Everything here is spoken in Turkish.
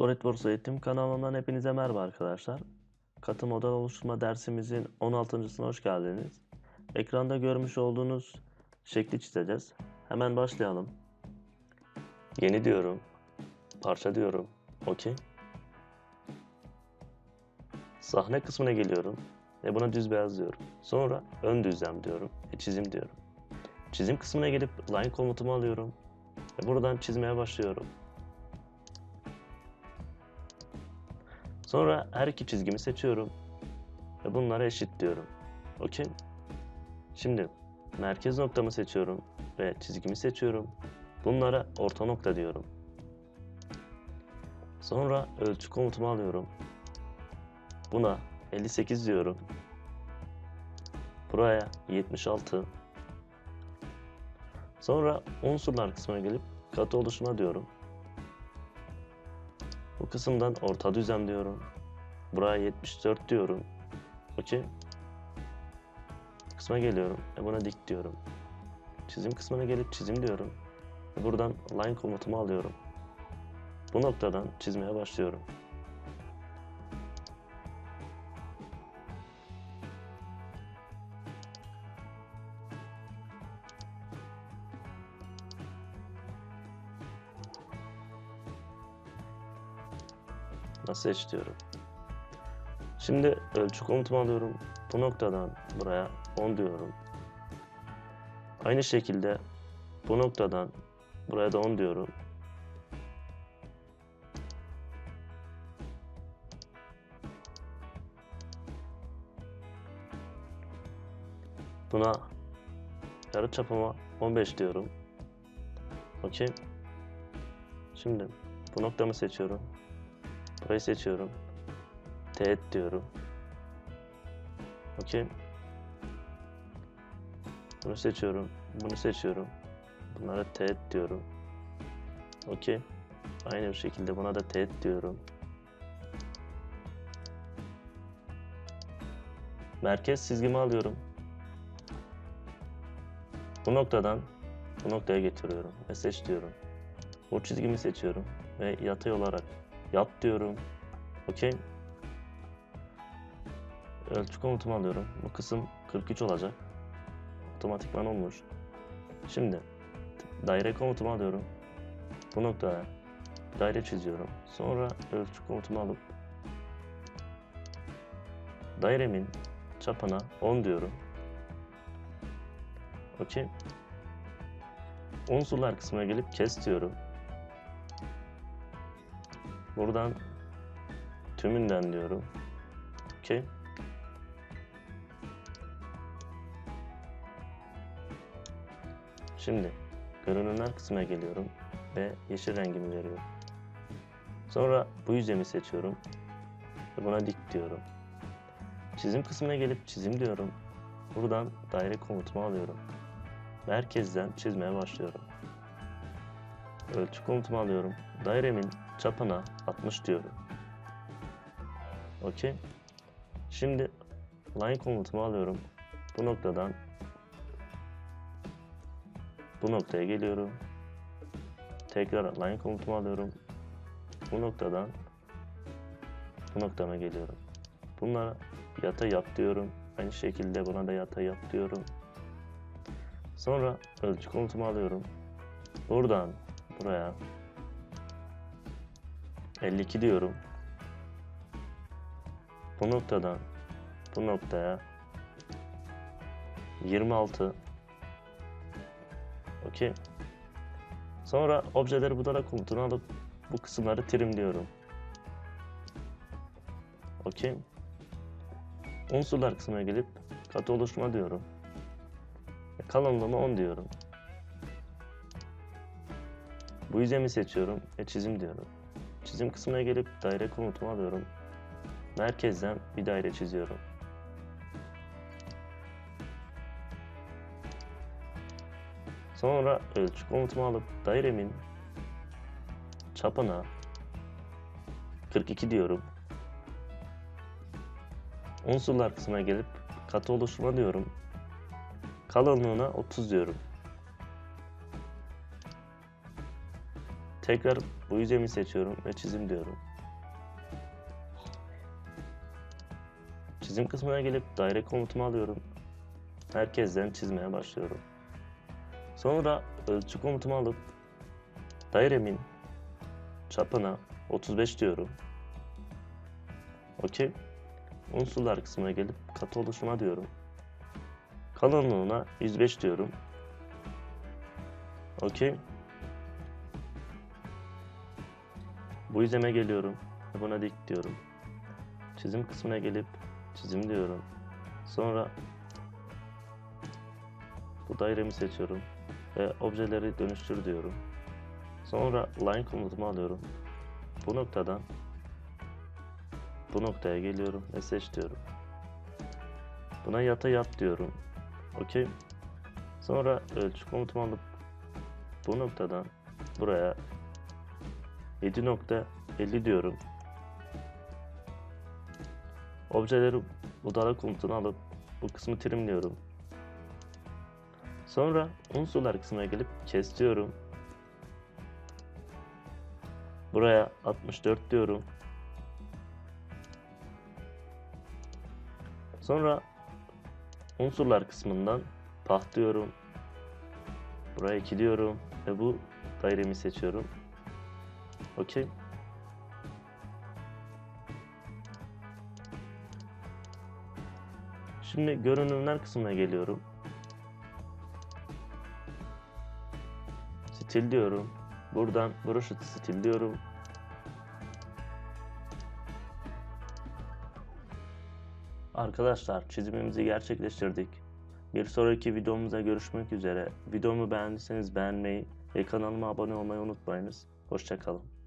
SolidWorks eğitim kanalından hepinize merhaba arkadaşlar. Katı model oluşturma dersimizin 16.sına hoş geldiniz. Ekranda görmüş olduğunuz şekli çizeceğiz. Hemen başlayalım. Yeni diyorum. Parça diyorum. Okey. Sahne kısmına geliyorum ve buna düz beyaz diyorum. Sonra ön düzlem diyorum ve çizim diyorum. Çizim kısmına gelip line komutumu alıyorum ve buradan çizmeye başlıyorum. Sonra her iki çizgimi seçiyorum ve bunları eşitliyorum. Okey. Şimdi merkez noktamı seçiyorum ve çizgimi seçiyorum. Bunlara orta nokta diyorum. Sonra ölçü komutumu alıyorum. Buna 58 diyorum. Buraya 76. Sonra unsurlar kısmına gelip katı oluşuma diyorum. Bu kısımdan orta düzlem diyorum. Buraya 74 diyorum. Okey. Kısma geliyorum. E buna dik diyorum. Çizim kısmına gelip çizim diyorum. Ve buradan line komutumu alıyorum. Bu noktadan çizmeye başlıyorum. Nasıl eşitliyorum? Şimdi ölçü komutumu alıyorum. Bu noktadan buraya 10 diyorum. Aynı şekilde bu noktadan buraya da 10 diyorum. Buna yarı çapıma 15 diyorum. Okey. Şimdi bu noktamı seçiyorum. Burayı seçiyorum. Teğet diyorum. Okey. Bunu seçiyorum. Bunu seçiyorum. Bunlara teğet diyorum. Okey. Aynı bir şekilde buna da teğet diyorum. Merkez çizgimi alıyorum. Bu noktadan bu noktaya getiriyorum ve seç diyorum. Bu çizgimi seçiyorum ve yatay olarak yap diyorum. Okey. Ölçü komutumu alıyorum. Bu kısım 43 olacak. Otomatikman olmuş. Şimdi daire komutumu alıyorum. Bu noktaya daire çiziyorum. Sonra ölçü komutumu alıp dairemin çapına 10 diyorum. Okey. Unsurlar kısmına gelip kes diyorum. Buradan tümünden diyorum. Okey. Şimdi görünümler kısmına geliyorum ve yeşil rengimi veriyorum. Sonra bu yüzemi seçiyorum ve buna dik diyorum. Çizim kısmına gelip çizim diyorum. Buradan daire komutumu alıyorum. Merkezden çizmeye başlıyorum. Ölçü komutumu alıyorum. Dairemin çapına 60 diyorum. Okey. Şimdi line komutumu alıyorum. Bu noktadan bu noktaya geliyorum. Tekrar line komutumu alıyorum. Bu noktadan bu noktama geliyorum. Bunlara yata yap diyorum. Aynı şekilde buna da yata yap diyorum. Sonra ölçü komutumu alıyorum. Buradan buraya 52 diyorum. Bu noktadan bu noktaya 26 Okey. Sonra objeleri budala komutunu alıp bu kısımları trimliyorum. Okey. Unsurlar kısmına gelip katı oluşma diyorum. Kalınlığına 10 diyorum. Bu yüzemi seçiyorum ve çizim diyorum. Çizim kısmına gelip daire komutumu alıyorum. Merkezden bir daire çiziyorum. Sonra ölçü komutumu alıp dairemin çapına 42 diyorum. Unsurlar kısmına gelip katı oluşma diyorum. Kalınlığına 30 diyorum. Tekrar bu yüzemi seçiyorum ve çizim diyorum. Çizim kısmına gelip daire komutumu alıyorum. Merkezden çizmeye başlıyorum. Sonra ölçü komutumu alıp dairemin çapına 35 diyorum. Okey. Unsurlar kısmına gelip katı oluşuma diyorum. Kalınlığına 105 diyorum. Okey. Bu izleme geliyorum. Buna dik diyorum. Çizim kısmına gelip çizim diyorum. Sonra bu dairemi seçiyorum ve objeleri dönüştür diyorum. Sonra line komutumu alıyorum. Bu noktadan bu noktaya geliyorum ve seç diyorum. Buna yata yat diyorum. Okey. Sonra ölçü komutumu alıp bu noktadan buraya 7.50 diyorum. Objeleri budala komutunu alıp bu kısmı trimliyorum. Sonra unsurlar kısmına gelip kes diyorum. Buraya 64 diyorum. Sonra unsurlar kısmından path diyorum. Buraya 2 diyorum ve bu dairemi seçiyorum. Okey. Şimdi görünümler kısmına geliyorum. Stil diyorum. Buradan brush stil diyorum. Arkadaşlar çizimimizi gerçekleştirdik. Bir sonraki videomuzda görüşmek üzere. Videomu beğendiyseniz beğenmeyi ve kanalıma abone olmayı unutmayınız. Hoşçakalın.